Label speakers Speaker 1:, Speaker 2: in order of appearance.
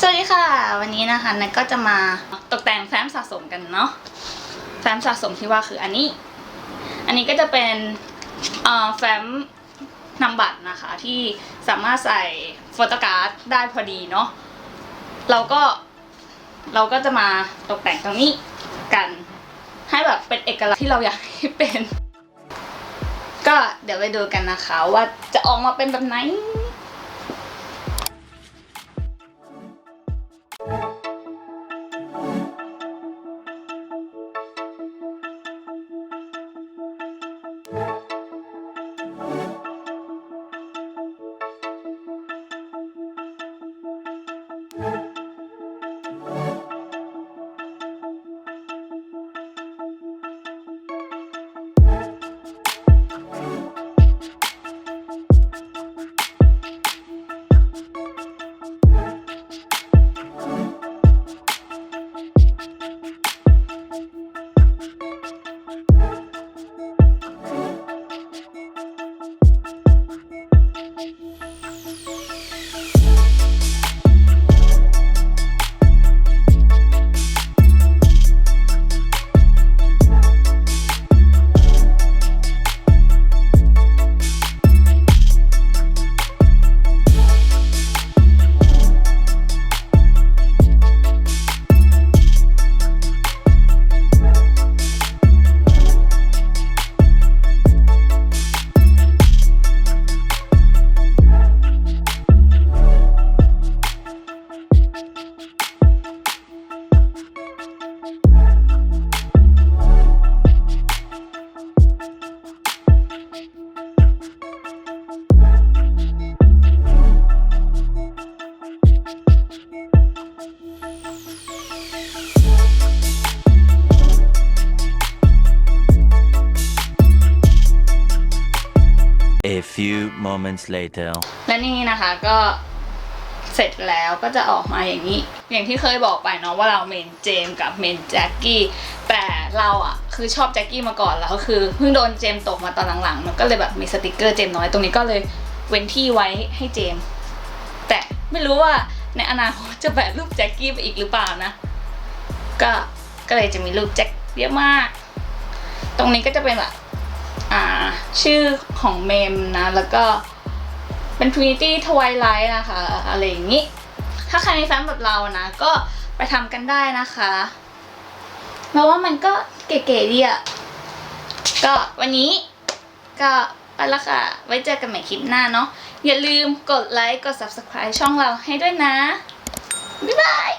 Speaker 1: สวัสดีค่ะ วันนี้นะคะนัทก็จะมาตกแต่งแฟ้มสะสมกันเนาะแฟ้มสะสมที่ว่าคืออันนี้ อันนี้ก็จะเป็นแฟ้มนำบัตรนะคะที่สามารถใส่โฟโต้การ์ดได้พอดีเนาะเราก็เราก็จะมาตกแต่งตรงนี้กันให้แบบเป็นเอกลักษณ์ที่เราอยากให้เป็น ก็เดี๋ยวไปดูกันนะคะว่าจะออกมาเป็นแบบไหน
Speaker 2: A few moments later.
Speaker 1: และนี่นะคะก็เสร็จแล้วก็จะออกมาอย่างนี้ อย่างที่เคยบอกไปเนาะว่าเราเมนเจมกับเมนแจ็คกี้ แต่เราอะคือชอบแจ็คกี้มาก่อนแล้วคือเพิ่งโดนเจมตกมาตอนหลังๆ มันก็เลยแบบมีสติกเกอร์เจมน้อยตรงนี้ก็เลยเว้นที่ไว้ให้เจม แต่ไม่รู้ว่าในอนาคตจะแปะรูปแจ็คกี้ไปอีกหรือเปล่านะ ก็ก็เลยจะมีรูปแจ็คเยอะมาก ตรงนี้ก็จะเป็นแบบ อ่าชื่อของเมมนะ แล้วก็เป็น Trinity Twilight นะคะ อะไรอย่างนี้ ถ้าใครมีแฟ้มแบบเรานะ ก็ไปทำกันได้นะคะเพราะว่ามันก็เก๋ๆดีอะก็วันนี้ก็ไปละค่ะ ไว้เจอกันใหม่คลิปหน้าเนาะ อย่าลืมกดไลค์ กด Subscribe ช่องเราให้ด้วยนะ บ๊ายบาย